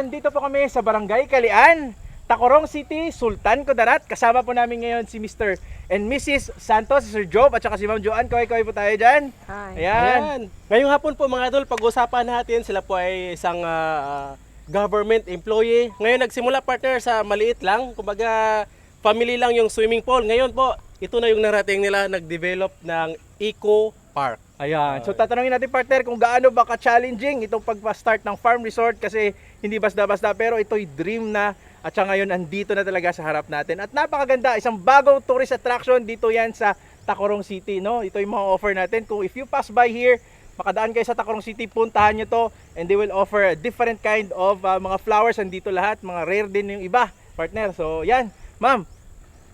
andito po kami sa Barangay Kalian, Tacorong City, Sultan Kudarat. Kasama po namin ngayon si Mr. and Mrs. Santos, si Sir Job, at saka si Ma'am Joanne. Kaway-kaway po tayo dyan. Hi. Ayan. Ayan. Ngayong hapon po mga idol, pag-usapan natin, sila po ay isang ah, government employee. Ngayon nagsimula partner sa maliit lang, kumbaga family lang yung swimming pool. Ngayon po, ito na yung narating nila, nag-develop ng Eco Park. Ayan. So tatanungin natin partner kung gaano ba ka-challenging itong pagpa-start ng farm resort kasi hindi basta-basta pero ito'y dream na at siya ngayon andito na talaga sa harap natin. At napakaganda, isang bagong tourist attraction dito yan sa Tacorong City, no? Ito yung mga offer natin. Kung if you pass by here, makadaan kayo sa Tacorong City, puntahan nyo to and they will offer a different kind of uh, mga flowers andito lahat, mga rare din yung iba, partner. So, yan. Ma'am,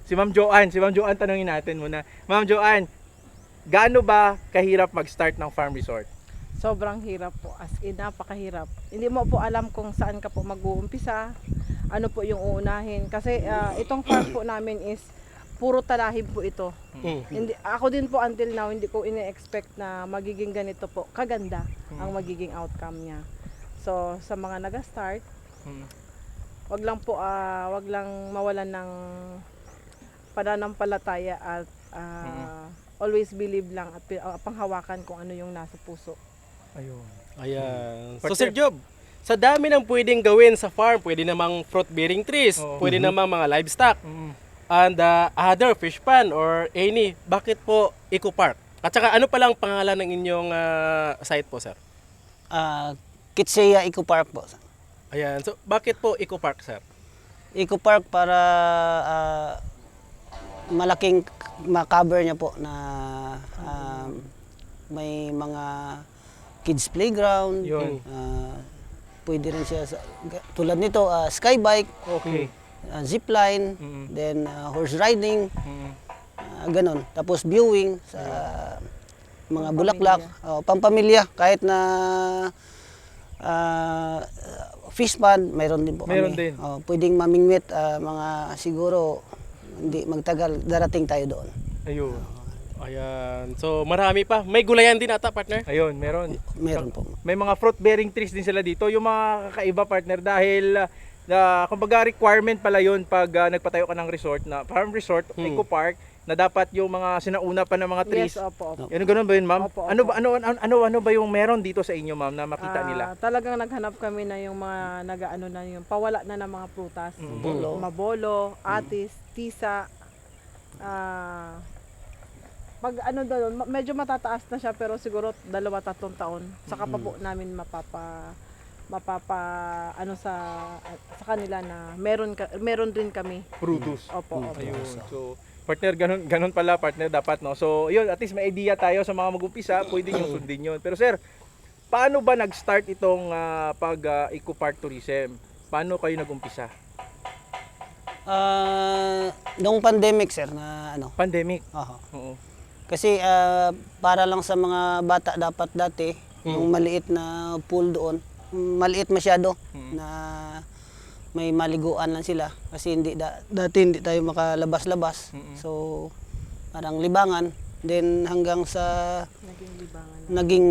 si Ma'am Joanne, si Ma'am Joanne tanungin natin muna. Ma'am Joanne, gaano ba kahirap mag-start ng farm resort? Sobrang hirap po. As in, napakahirap. Hindi mo po alam kung saan ka po mag-uumpisa, ano po yung uunahin. Kasi ah, itong farm po namin is puro talahib po ito. Mm. Hindi, ako din po until now, hindi ko ine-expect na magiging ganito po. Kaganda ang magiging outcome niya. So, sa mga nag-start, Hmm. wag lang po, ah, wag lang mawalan ng pananampalataya at ah, always believe lang at ah, panghawakan kung ano yung nasa puso. Ayun. Ayan. So. Sir Job, sa dami ng pwedeng gawin sa farm, pwede namang fruit-bearing trees, Oo. pwede namang mga livestock, Mm. and uh, other fish pond or any, bakit po Eco Park? At saka ano pa lang pangalan ng inyong ah, site po, sir? Ah, Kitseya Eco Park po. Ayan. So, bakit po Eco Park, sir? Eco Park para ah, malaking ma-cover niya po na um, may mga kids playground. Yun. Ah, pwede rin siya sa, tulad nito ah, sky bike, Okay. ah, zip line, Mm. then ah, horse riding, Mm. ah, ganon. Tapos viewing sa mga Pampamilya. bulaklak, oh, pampamilya kahit na ah, fish pond, mayroon din po Mayroon kami. din. Oh, pwedeng mamingwit ah, mga siguro hindi magtagal darating tayo doon. Ayun. Ayan. So, marami pa. May gulayan din ata, partner. Ayun, meron. Meron po. May mga fruit bearing trees din sila dito. Yung mga kakaiba partner dahil uh, na kumbaga requirement pala yun pag uh, nagpatayo ka ng resort na farm resort, Hmm. eco park na dapat yung mga sinauna pa ng mga trees. Yes, opo, opo. Yan ganun ba yun, ma'am? Opo, Ano opo. ba ano, ano ano ano ba yung meron dito sa inyo, ma'am, na makita Ah, nila? Talagang naghanap kami na yung mga nagaano na yung pawala na ng mga prutas. Mm. Bolo. Mabolo, atis, tisa. Ah, pag ano doon, medyo matataas na siya pero siguro dalawa tatlong taon. Saka pa po namin mapapa mapapa ano sa sa kanila na meron ka, meron din kami. Fruitus. Opo, opo. Ayun. So, partner, ganun, ganun pala, partner, dapat, no? So, yun, at least may idea tayo sa mga mag-umpisa, pwede nyo sundin yun. Pero, sir, paano ba nag-start itong ah, pag ah, Eco Park Tourism? Paano kayo nag-umpisa? Ah, noong pandemic sir na ano. Pandemic. Oo. Oo. Kasi ah, para lang sa mga bata dapat dati, yung maliit na pool doon, maliit masyado na may maliguan lang sila kasi hindi da- dati hindi tayo makalabas-labas. So parang libangan then hanggang sa Naging libangan. naging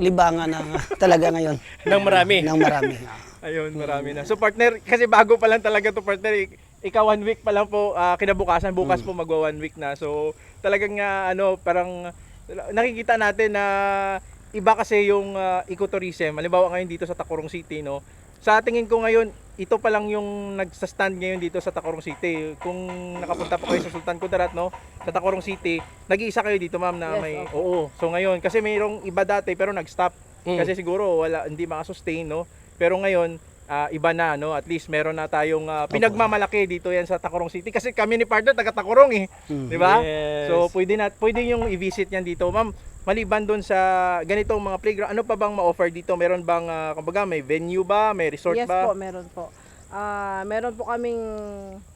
libangan na talaga ngayon Nang marami. ng marami. Ayun, marami na. So, partner, kasi bago pa lang talaga to partner. Ik- Ikaw one week pa lang po, ah, kinabukasan, bukas po magwa one week na. So, talagang nga, ano, parang nakikita natin na iba kasi yung ah, ecotourism. Halimbawa ngayon dito sa Tacorong City, no? Sa tingin ko ngayon, ito pa lang yung nagsa-stand ngayon dito sa Tacorong City. Kung nakapunta pa kayo sa Sultan Kudarat, no? Sa Tacorong City, nag-iisa kayo dito, ma'am, na Yes, may... opo. Oo. So ngayon, kasi mayroong iba dati pero nag-stop. Mm. Kasi siguro wala hindi makasustain, no? Pero ngayon, ah, iba na, no? At least meron na tayong ah, pinagmamalaki dito yan sa Tacorong City kasi kami ni partner taga Tacorong eh, Mm. 'di ba? Yes. So pwede na pwede yung i-visit yan dito, ma'am. Maliban doon sa ganitong mga playground, ano pa bang ma-offer dito? Meron bang ah, kumbaga may venue ba, may resort yes ba? po, meron po. Ah, meron po kaming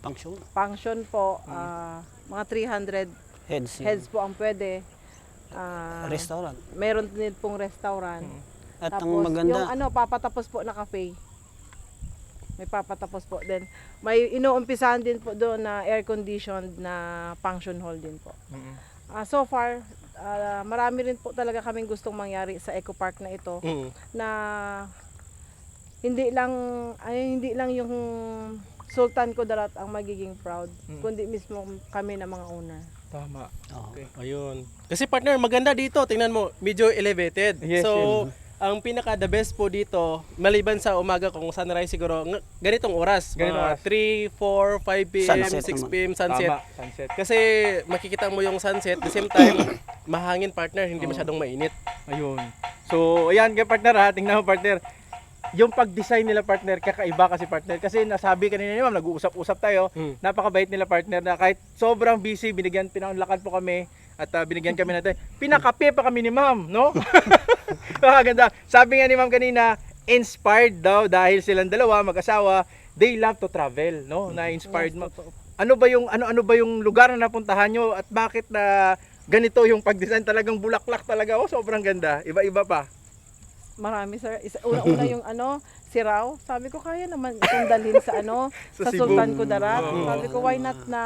Function. function po, ah, mga 300 Heads. yun. heads po ang pwede. Ah, Restaurant. meron din pong restaurant. At ang Tapos, maganda, yung ano, papatapos po na cafe. May papatapos po din. May inuumpisahan din po doon na air-conditioned na function hall din po. Mm. Ah, so far, ah, marami rin po talaga kaming gustong mangyari sa Eco Park na ito Mm. na hindi lang ay hindi lang yung Sultan Kudarat ang magiging proud, Mm. kundi mismo kami na mga owner. Tama. Oo. Okay. Ayun. Kasi partner, maganda dito. Tingnan mo, medyo elevated. Yes, so, ang pinaka the best po dito, maliban sa umaga kung sunrise siguro, ng- ganitong oras. Ganitong mga oras. 3, 4, 5 p.m., Sunset 6 naman. p.m. sunset. Tama, sunset. Kasi makikita mo yung sunset, the same time, mahangin partner, hindi masyadong mainit. Ayun. So, ayan kay partner ha, tingnan mo partner. Yung pag-design nila partner, kakaiba kasi partner. Kasi nasabi kanina ni ma'am, nag-uusap-usap tayo. Hmm. Napakabait nila partner na kahit sobrang busy, binigyan, pinaunlakan po kami at ah, binigyan kami natin. Pinakape pa kami ni ma'am, no? Nakaganda. Sabi nga ni ma'am kanina, inspired daw dahil silang dalawa, mag-asawa, they love to travel, no? Na-inspired mo. Ano ba yung ano ano ba yung lugar na napuntahan nyo at bakit na ganito yung pag-design talagang bulaklak talaga oh sobrang ganda iba-iba pa Marami sir. Isa, una-una yung ano, si Rao. Sabi ko kaya naman itong dalhin sa ano, Sa sa, Cebu. Sultan Kudarat. Oo. Sabi ko why not na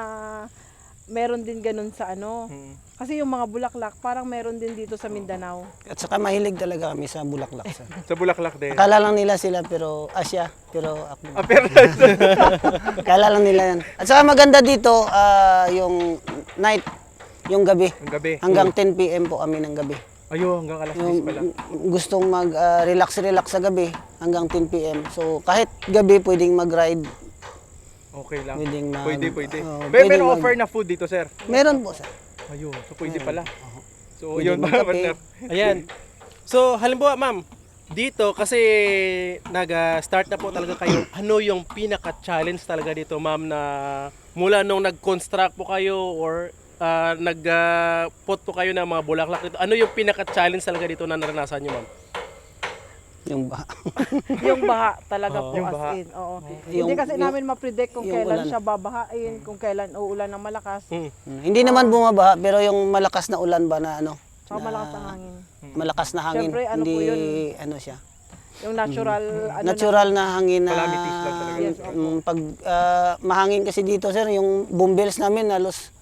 meron din ganun sa ano. Hmm. Kasi yung mga bulaklak parang meron din dito sa Mindanao. At saka mahilig talaga kami sa bulaklak. sir. sa bulaklak din Akala lang nila sila pero Asya, pero ako. ah, pero Akala lang nila yan. At saka maganda dito ah, yung night, yung gabi. ang gabi Hanggang 10 p.m. po kami ng gabi. ayo hanggang alas 10 Yung pala gustong mag-relax-relax sa gabi hanggang 10 p.m. So kahit gabi pwedeng mag-ride, okay lang pwedeng mag... pwede pwede Oo, may pwedeng meron mag- offer na food dito sir Meron po sir. Ayun so pwede pala so Pwede yun pa magkape. partner Ayan. So, halimbawa, ma'am, dito kasi nag-start na po talaga kayo. Ano yung pinaka-challenge talaga dito, ma'am, na mula nung nag-construct po kayo or ah, nag-put po kayo ng mga bulaklak dito. Ano yung pinaka-challenge talaga dito na naranasan nyo, ma'am? Yung ba? yung baha talaga Oo. po Yung as baha. in. Oo. Yung- Hindi kasi yung- namin ma-predict kung yung kailan ulan. siya babahain, kung kailan uulan ng malakas. Hmm. Hindi naman bumabaha pero yung malakas na ulan ba na ano? Saka na- malakas ang hangin. Malakas na hangin. Siyempre, ano hindi po yun? ano siya. Yung natural, ano Natural na hangin na Calamities lang talaga. Yes, mm, pag ah, mahangin kasi dito sir, yung boom bells namin halos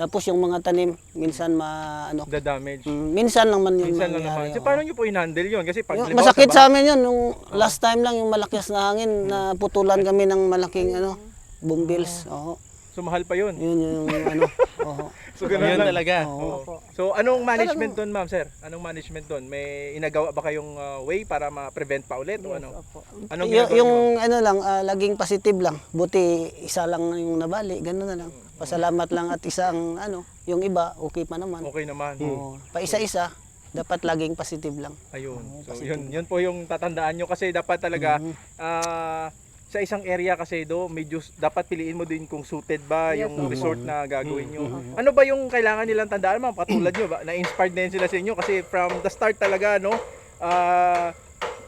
tapos yung mga tanim minsan ma ano the damage mm, minsan naman yun minsan lang naman so paano nyo po in-handle yun kasi pag Yung- masakit sa amin yun nung last time lang yung malakas na hangin na putulan kami ng malaking ano boom bells. Oo. So mahal pa yun Yun yung ano. Oo. so ganun Yun lang talaga. Oo. So anong management doon ma'am sir? Anong management doon? May inagawa ba kayong uh, way para ma-prevent pa ulit o ano? Opo. Anong Y- ginagawa yung nyo? ano lang, ah, laging positive lang. Buti isa lang yung nabali, gano'n na lang. Pasalamat lang at isang ano, yung iba okay pa naman. Okay naman. Oo. Pa isa-isa, dapat laging positive lang. Ayun. So yun, yun po yung tatandaan nyo kasi dapat talaga Mm-hmm. ah, sa isang area kasi do medyo dapat piliin mo din kung suited ba Yes, yung opo. resort na gagawin nyo. Mm-hmm. Ano ba yung kailangan nilang tandaan ma'am? Katulad nyo ba? Na-inspired na yun sila sa inyo kasi from the start talaga no ah,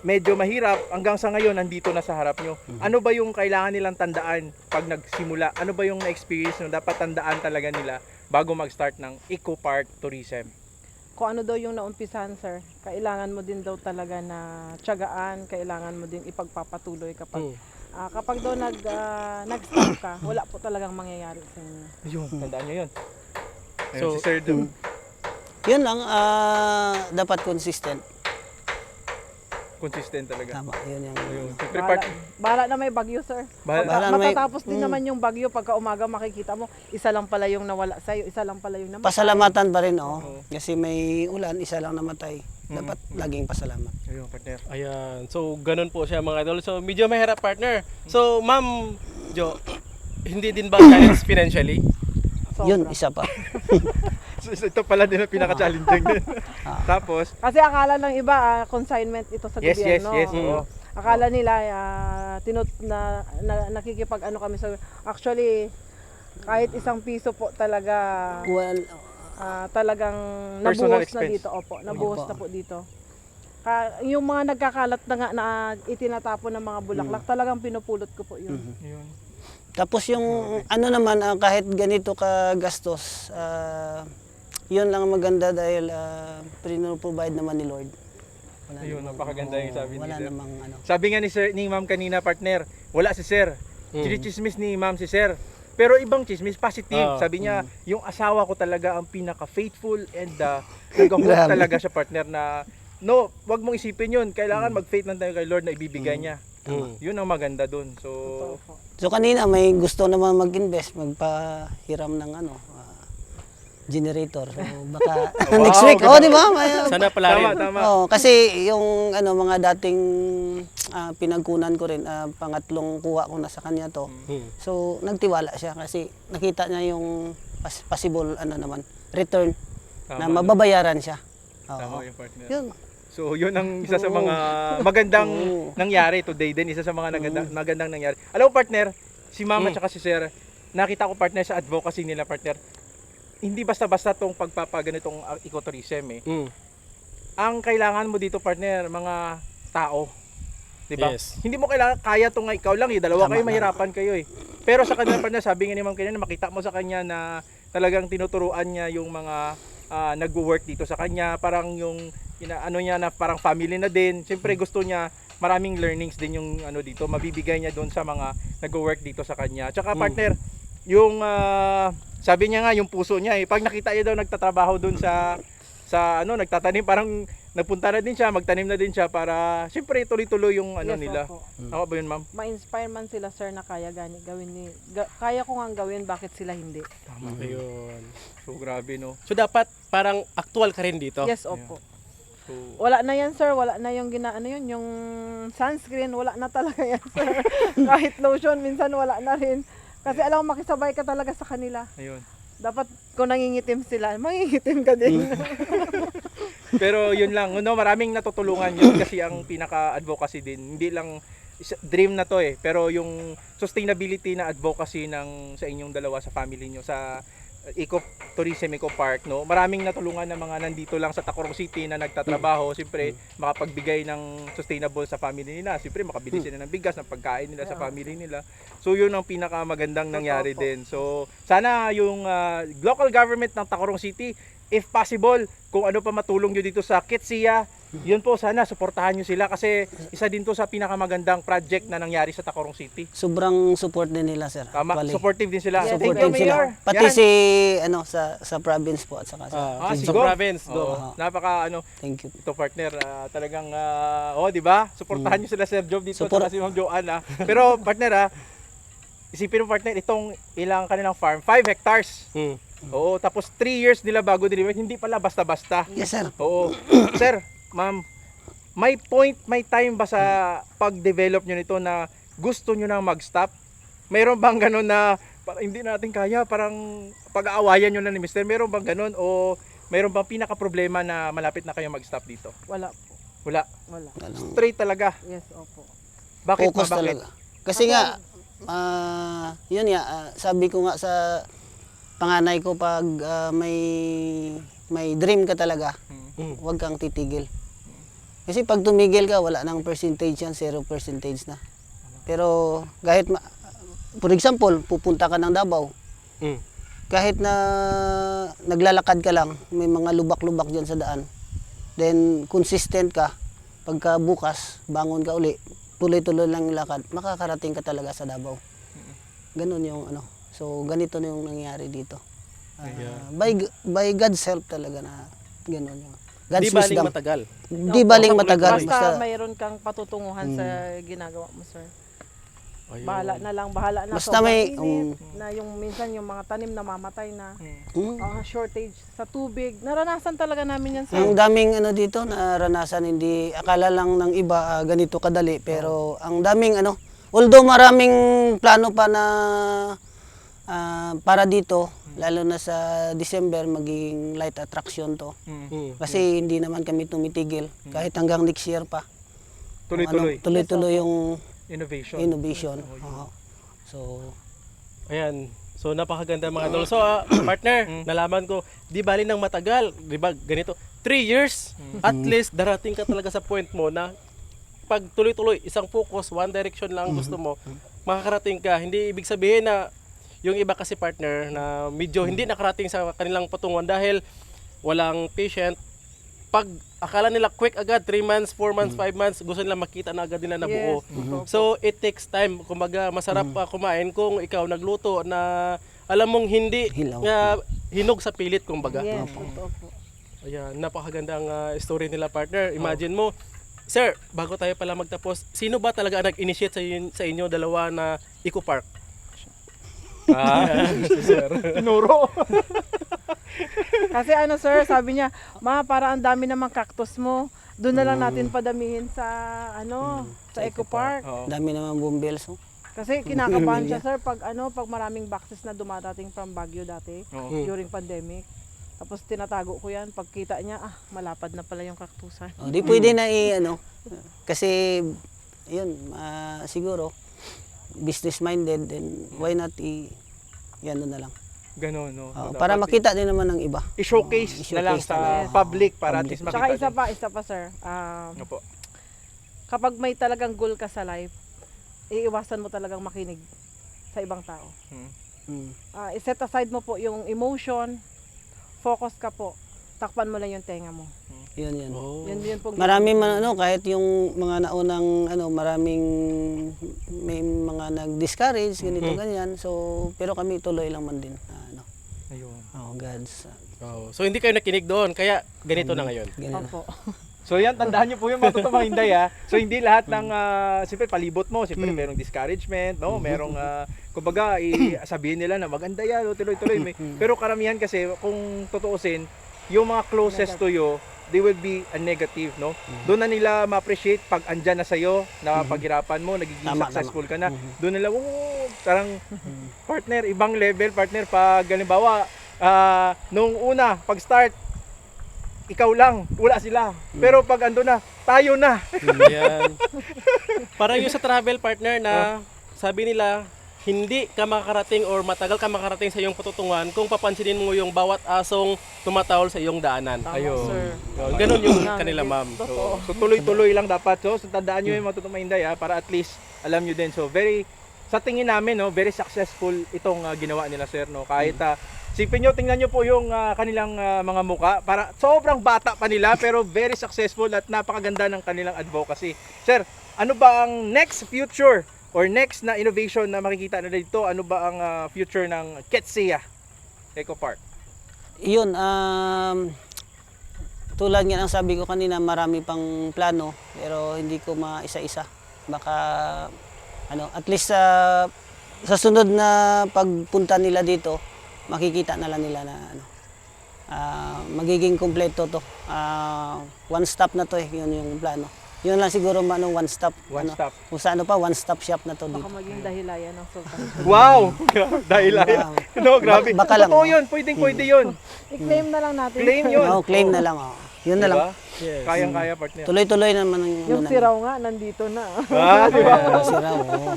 medyo mahirap hanggang sa ngayon nandito na sa harap nyo. Mm-hmm. Ano ba yung kailangan nilang tandaan pag nagsimula? Ano ba yung na-experience nyo dapat tandaan talaga nila bago mag-start ng Eco Park Tourism? Kung ano daw yung naumpisahan, sir, kailangan mo din daw talaga na tiyagaan, kailangan mo din ipagpapatuloy kapag Hmm. Ah, kapag daw nag ah, nag-stop ka, wala po talagang mangyayari sa inyo. Ayun, tandaan nyo yun. Ayun, So, si Sir Dum. Yun lang, ah, dapat consistent. consistent talaga. Tama, yun yung Ayun. Siyempre, Bahala, part, bahala na may bagyo, sir. Bahala- Bahala na may- matatapos din Mm. naman yung bagyo pagka umaga makikita mo, isa lang pala yung nawala sa'yo, isa lang pala yung namatay. Pasalamatan pa rin, oh. Oo. Kasi may ulan, isa lang namatay. Dapat laging pasalamat. ayun, partner. Ayan. So, ganun po siya mga idol. So, medyo mahirap partner. So, ma'am Jo, hindi din ba challenge financially? Sobra. Yun, isa pa. So, ito pala din ang pinaka-challenging din. Tapos, Kasi akala ng iba, ah, consignment ito sa yes, yes, gobyerno. yes. Oo. oo. Akala nila ah, tinut na, na nakikipag ano kami sa actually kahit isang piso po talaga Well, ah, talagang Personal nabuhos na dito opo nabuhos Opo. na po dito Ka, yung mga nagkakalat na nga na itinatapon ng mga bulaklak talagang pinupulot ko po yun Yun. Tapos yung ano naman ah, kahit ganito ka gastos, ah, yun lang ang maganda dahil uh, provide naman ni Lord. Wala Ayun, namang- napakaganda yung sabi ni Wala Sir. namang ano. Sabi nga ni Sir, ni Ma'am kanina, partner, wala si Sir. Mm. Chinichismis ni Ma'am si Sir. Pero ibang chismis, positive. Ah, Sabi niya, yung asawa ko talaga ang pinaka-faithful and uh, Grabe. talaga siya partner na No, wag mong isipin yun. Kailangan mag-faith lang tayo kay Lord na ibibigay niya. Mm. Yun ang maganda dun. So. So kanina may gusto naman mag-invest, magpahiram ng ano, generator. So baka Wow, next week. Oh, di ba? May- Sana pala rin. tama, tama. Oh, kasi yung ano mga dating ah, pinagkunan ko rin, ah, pangatlong kuha ko na sa kanya to. Mm. So nagtiwala siya kasi nakita niya yung pas- possible ano naman return na Tama. mababayaran siya. Tama Oo. yung partner. Yun. So, yun ang isa sa Oo. mga magandang Oo. nangyari today din. Isa sa mga naganda, magandang nangyari. Alam mo, partner, si mama Mm. tsaka si sir, nakita ko partner sa advocacy nila, partner. Hindi basta-basta tong pagpapaganitong uh, ecotourism eh. Mm. Ang kailangan mo dito, partner, mga tao. 'Di ba? Yes. Hindi mo kailangan kaya tong ikaw lang, eh. dalawa Tama kayo na. mahirapan kayo eh. Pero sa kanila partner, sabi nga ni Ma'am kanina, makita mo sa kanya na talagang tinuturuan niya yung mga ah, nagwo-work dito sa kanya, parang yung ina, ano niya na parang family na din. Siyempre gusto niya maraming learnings din yung ano dito, mabibigay niya doon sa mga nagwo-work dito sa kanya. Tsaka Mm. partner, yung ah, sabi niya nga yung puso niya eh, pag nakita niya daw nagtatrabaho doon sa sa ano nagtatanim parang nagpunta na din siya, magtanim na din siya para siyempre tuloy-tuloy yung ano Yes, nila. opo. Tama ba yun, ma'am? Ma-inspire man sila sir na kaya gani gawin ni ga- kaya ko nga gawin bakit sila hindi. Tama. Ayun. So grabe no. So dapat parang actual ka rin dito. Yes, opo. So Wala na yan sir, wala na yung ginaano yun, yung sunscreen, wala na talaga yan sir. Kahit lotion, minsan wala na rin. Kasi alam mo, makisabay ka talaga sa kanila. ayun. Dapat kung nangingitim sila, mangingitim ka din. Pero yun lang, no, maraming natutulungan yun kasi ang pinaka-advocacy din. Hindi lang dream na to eh, pero yung sustainability na advocacy ng sa inyong dalawa sa family nyo sa Eco Tourism Eco Park no? Maraming natulungan ng mga nandito lang sa Tacorong City na nagtatrabaho. Siyempre makapagbigay ng sustainable sa family nila. Siyempre makabili sila ng bigas ng pagkain nila sa family nila. So yun ang pinakamagandang nangyari din. So sana yung ah, local government ng Tacorong City if possible kung ano pa matulong nyo dito sa Kitsia yun po sana suportahan nyo sila kasi isa din to sa pinakamagandang project na nangyari sa Tacorong City Sobrang support din nila, sir. Tama, Actually. supportive din sila. Yes, Thank you, Supportive sila. Mayor. Pati Yan. si ano sa sa province po at saka sa Ah, Ah, sa si Gov. province, Gov. Oo. napaka ano, Thank you. ito partner, ah, talagang ah, oh, 'di ba? Suportahan niyo sila Sir Job dito Support- si Ma'am Joanne. ah. Pero partner ah, isipin mo partner, itong ilang kanilang farm, 5 hectares. Mm. Oo, tapos 3 years nila bago deliver, hindi pala basta-basta. Yes, sir. Oo. Sir, ma'am, may point, may time ba sa pag-develop nyo nito na gusto nyo nang mag-stop? Mayroon bang ganun na parang hindi natin kaya, parang pag-aawayan nyo na ni Mister? Mayroon bang ganun? O mayroon bang pinaka-problema na malapit na kayo mag-stop dito? wala po. Wala. Wala. Straight talaga. Yes, opo. Bakit focus ba? Bakit? talaga. Kasi nga ah, yun nga ah, sabi ko nga sa panganay ko pag ah, may may dream ka talaga, Mm. huwag kang titigil. Kasi pag tumigil ka, wala nang percentage yan, zero percentage na. Pero kahit, ma- for example, pupunta ka ng Davao, Mm. kahit na naglalakad ka lang, may mga lubak-lubak dyan sa daan, then consistent ka, pagka bukas, bangon ka uli, tuloy-tuloy lang lakad, makakarating ka talaga sa Davao. Ganun yung ano. So, ganito na yung nangyayari dito. Yeah. by, by God's help talaga na ganun yung. God's Di baling wisdom. matagal. Di baling matagal. Basta, Basta, mayroon kang patutunguhan sa ginagawa mo, sir. Ayun. Bahala na lang, bahala na. Basta sobrang may- init, na yung minsan yung mga tanim namamatay na. mm, ah, shortage sa tubig. Naranasan talaga namin yan, sir. ang daming ano dito naranasan hindi akala lang ng iba ah, ganito kadali pero ang daming ano although maraming plano pa na ah, para dito lalo na sa December magiging light attraction to Mm. Mm. kasi hindi naman kami tumitigil kahit hanggang next year pa Tuloy-tuloy. Ano, tuloy-tuloy yung Innovation. innovation Oo. so Ayan. So napakaganda mga idol. So ah, partner, nalaman ko, di bali nang matagal, di ba ganito, 3 years, at least darating ka talaga sa point mo na pag tuloy-tuloy, isang focus, one direction lang gusto mo, makakarating ka. Hindi ibig sabihin na yung iba kasi partner na medyo hindi nakarating sa kanilang patungan dahil walang patient. Pag akala nila quick agad, 3 months, 4 months, 5 months, gusto nila makita na agad nila na buo. Yes, totoo. So it takes time. Kumbaga masarap pa kumain kung ikaw nagluto na alam mong hindi Hilaw. nga hinog sa pilit kumbaga. Yes, totoo po. Ayan, napakagandang ah, story nila partner. Imagine mo sir, bago tayo pala magtapos, sino ba talaga ang nag-initiate sa, inyo, sa inyo dalawa na Eco Park? Ah, sir. Tinuro. Kasi ano sir, sabi niya, ma para ang dami namang cactus mo. Doon na lang natin padamihin sa ano, sa Eco Park. Oo. Dami naman bumbills. Oh. Kasi kinakabahan siya sir pag ano, pag maraming boxes na dumadating from Baguio dati Oo. during pandemic. Tapos tinatago ko yan, pagkita niya, ah, malapad na pala yung kaktusan. Oh, di pwede na i ano kasi yun ah, siguro business minded then why not i yan na lang. Ganun, no. Oh, Dapat para makita din naman ng iba. i-showcase Oh, na lang i-showcase sa talaga. public para at Public. least makita. Tsaka isa din. pa, isa pa sir, um, Ano po? kapag may talagang goal ka sa life, iiwasan mo talagang makinig sa ibang tao. Hmm. Mm. Ah, i-set aside mo po yung emotion, focus ka po, takpan mo lang yung tenga mo. Yun yun. Oh. Yun yun po. Marami man ano kahit yung mga naunang ano maraming may mga nag-discourage ganito ganyan. So pero kami tuloy lang man din. Ah, ano. Ayun. Oh, God's ah, Oh, so hindi kayo nakinig doon, kaya ganito na ngayon. ganyan. Opo. So yan, tandaan niyo po yung matutumang hinday ha. So hindi lahat ng, uh, siyempre palibot mo, siyempre merong discouragement, no? Merong, uh, kumbaga, i- sabihin nila na maganda yan, tuloy-tuloy. May, pero karamihan kasi, kung tutuusin, yung mga closest to you, they will be a negative, no? Doon na nila ma-appreciate pag andyan na sa'yo, na paghirapan mo, nagiging Tama, successful ka na. Doon nila, oh, parang partner, ibang level, partner, pag halimbawa, ah, nung una, pag-start, ikaw lang, wala sila. Pero pag ando na, tayo na. Yan. Parang yung sa travel partner na sabi nila, hindi ka makakarating or matagal ka makarating sa iyong patutunguhan kung papansinin mo yung bawat asong tumatawol sa iyong daanan. Tama, Ayun. sir. Yun, Ganun yung kanila ma'am. So, so tuloy-tuloy lang dapat. So, so tandaan nyo yung matutong mahinday ha, para at least alam nyo din. So very, sa tingin namin, no, very successful itong ah, ginawa nila sir. No? Kahit, ah, sipin nyo, tingnan nyo po yung ah, kanilang ah, mga muka. Para, sobrang bata pa nila, pero very successful at napakaganda ng kanilang advocacy. Sir, ano ba ang next future or next na innovation na makikita na dito? Ano ba ang ah, future ng Ketsia Eco Park? Yun um tulad nga ng sabi ko kanina marami pang plano pero hindi ko maisa-isa. Baka ano at least sa sa sunod na pagpunta nila dito makikita na lang nila na ano ah, magiging kumpleto to. Ah, one stop na to eh, yun yung plano. Yun lang siguro man one stop. One ano, stop. Kung sa ano pa, one stop shop na to Baka dito. maging dahilayan ng sultan. Wow! Dahil ay, no, grabe. Baka lang, Totoo yun, pwedeng pwede yun. I-claim na lang natin. Claim yun. Oh, claim na lang oh. Yun na lang. Diba? Kayang-kaya partner. Tuloy-tuloy naman ang Yung ano siraw nga, nandito na. Ah, di ba? Sira, oo.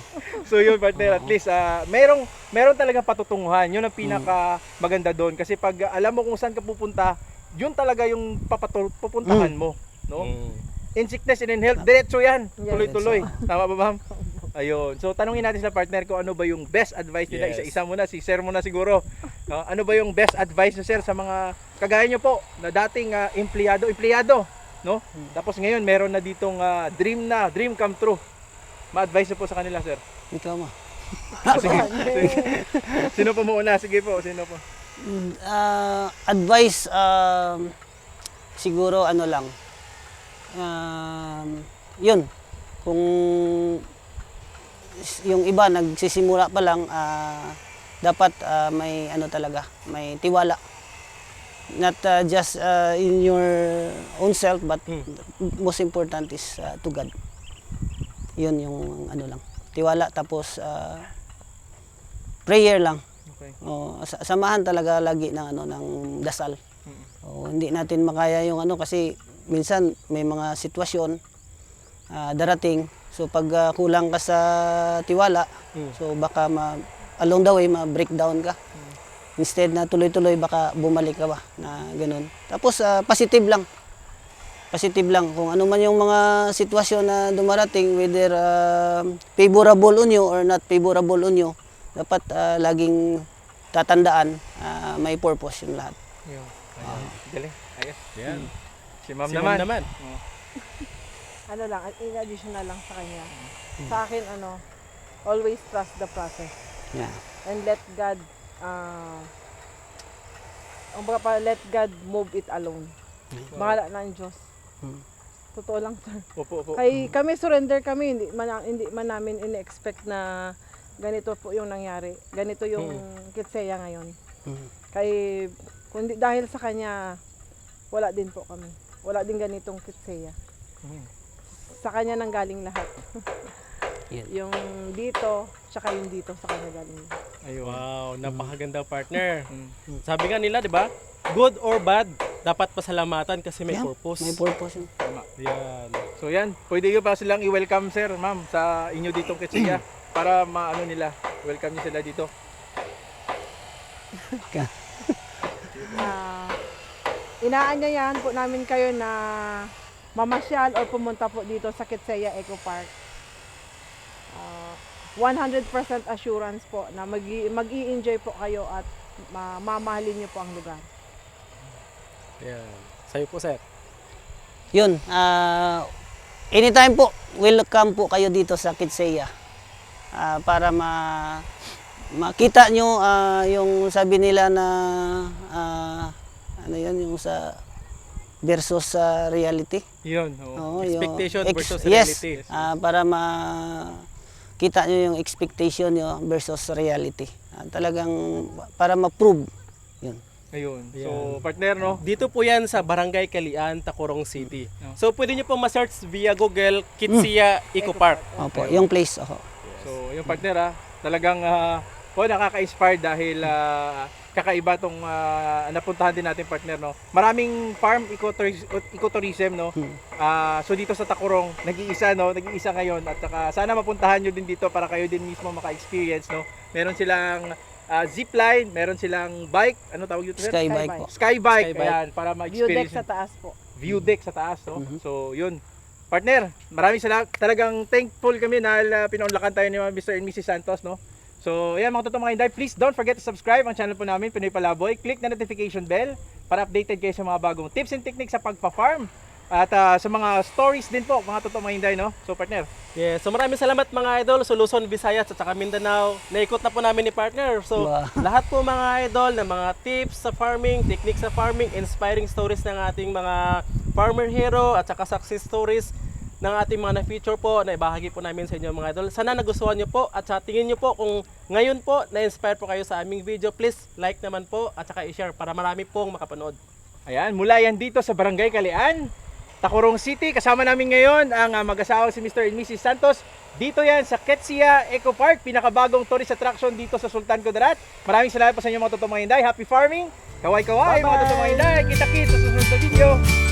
So yun partner, at least ah, merong meron talaga patutunguhan. Yun ang pinaka maganda doon kasi pag alam mo kung saan ka pupunta, yun talaga yung papatul- pupuntahan mo, no? Mm. In sickness and in health, diretso yan. Yes. Tuloy-tuloy. Tama ba, ma'am? Ayun. So tanungin natin sa partner ko ano ba yung best advice nila. Yes. Isa-isa muna, si sir muna siguro. No? Ano ba yung best advice nyo sir sa mga kagaya nyo po na dating ah, empleyado, empleyado, no? Tapos ngayon meron na ditong ah, dream na, dream come true. Ma-advise nyo po sa kanila, sir. Ikaw mo. Ah, sige. sige. Sino po muna? Sige po, sino po? Ah, advice, um, siguro ano lang. Um, yun. Kung yung iba nagsisimula pa lang, ah, dapat ah, may ano talaga, may tiwala. Not ah, just ah, in your own self, but most important is ah, to God. Yun yung ano lang. Tiwala tapos ah, prayer lang. Okay. Sa- samahan talaga lagi ng ano ng dasal. Oh, hindi natin makaya yung ano kasi minsan may mga sitwasyon ah, darating. So pag ah, kulang ka sa tiwala, so baka ma along the way ma-breakdown ka. Instead na tuloy-tuloy baka bumalik ka ba na ganun. Tapos ah, positive lang. Positive lang kung ano man yung mga sitwasyon na dumarating whether ah, favorable on you or not favorable on you, dapat ah, laging tatandaan ah, may purpose yung lahat. Yun. Ayun. Galing. Ayos. Yan. Si ma'am Si naman. ma'am naman. ano lang, in addition na lang sa kanya. Sa akin, ano, always trust the process. Yeah. And let God, uh, ang baga pa, let God move it alone. Bahala na ang Diyos. Hmm. Totoo lang, sir. Opo, opo. Kay kami surrender kami, hindi man, hindi man namin in-expect na ganito po yung nangyari. Ganito yung kitseya ngayon. Mm. Kay kundi dahil sa kanya wala din po kami. Wala din ganitong kitseya. Mhm. Sa kanya nang galing lahat. Yan. yung dito, tsaka yung dito sa kanya galing. Ayun. Wow, napakaganda partner. Mm. Sabi nga nila, di ba? Good or bad, dapat pasalamatan kasi may Yeah, purpose. May purpose. Tama. Yan. So yan, pwede nyo pa silang i-welcome sir, ma'am, sa inyo ditong Kitsia para maano nila, welcome nyo sila dito. Ah, inaanyayahan po namin kayo na mamasyal or pumunta po dito sa Kitseya Eco Park. Ah, 100% assurance po na mag mag-i-enjoy po kayo at ma- mamahalin niyo po ang lugar. Yan. Sa'yo po, sir. Yun, ah, anytime po, welcome po kayo dito sa Kitseya. Ah, para ma makita nyo ah, yung sabi nila na ah, ano yun, yung sa versus sa reality. Yun. oo. Oo, yung Expectation ex- versus yes, reality. ah, para ma kita nyo yung expectation nyo versus reality. Ah, talagang para ma-prove. Yun. Ayun. So, Yan. partner, no? Dito po yan sa Barangay Kalian, Tacorong City. Oh. So pwede nyo po ma-search via Google Kitsia Eco Park. Opo, yung place. Opo. So, yung partner, ah, talagang ah, po, nakaka-inspire dahil ah, kakaiba tong ah, napuntahan din natin partner, no? Maraming farm ecotourism, no? Ah, so dito sa Takurong, nag-iisa, no? Nag-iisa ngayon at saka sana mapuntahan nyo din dito para kayo din mismo maka-experience, no? Meron silang ah, zipline, meron silang bike, ano tawag dito? sir? Sky Skybike. bike po. Skybike, Skybike. ayan, para View deck ma-experience sa taas po. view deck sa taas, no? Mhm. So, yun. Partner, maraming salamat. Talagang thankful kami dahil uh, pinaunlakan tayo ni Mr. and Mrs. Santos, no? So, ayan mga totoong mga Inday, please don't forget to subscribe ang channel po namin, Pinoy Palaboy. Click na notification bell para updated kayo sa mga bagong tips and techniques sa pagpa-farm. At uh, sa mga stories din po, mga totoong mga Inday, no? So, partner, Yeah, so maraming salamat mga idol sa Luzon, Visayas at saka Mindanao. Naikot na po namin ni partner. So Wow. lahat po mga idol ng mga tips sa farming, techniques sa farming, inspiring stories ng ating mga farmer hero at saka success stories ng ating mga na-feature po na ibahagi po namin sa inyo mga idol. Sana nagustuhan nyo po at sa tingin nyo po kung ngayon po na-inspire po kayo sa aming video, please like naman po at saka i-share para marami pong makapanood. Ayan, mula yan dito sa Barangay Kalian, Tacorong City. Kasama namin ngayon ang ah, mag-asawa si Mr. and Mrs. Santos. Dito yan sa Ketsia Eco Park, pinakabagong tourist attraction dito sa Sultan Kudarat. Maraming salamat po sa inyo mga totoong mga hinday. Happy farming! Kaway-kaway mga totoong mga hinday! Kita-kits sa susunod na video!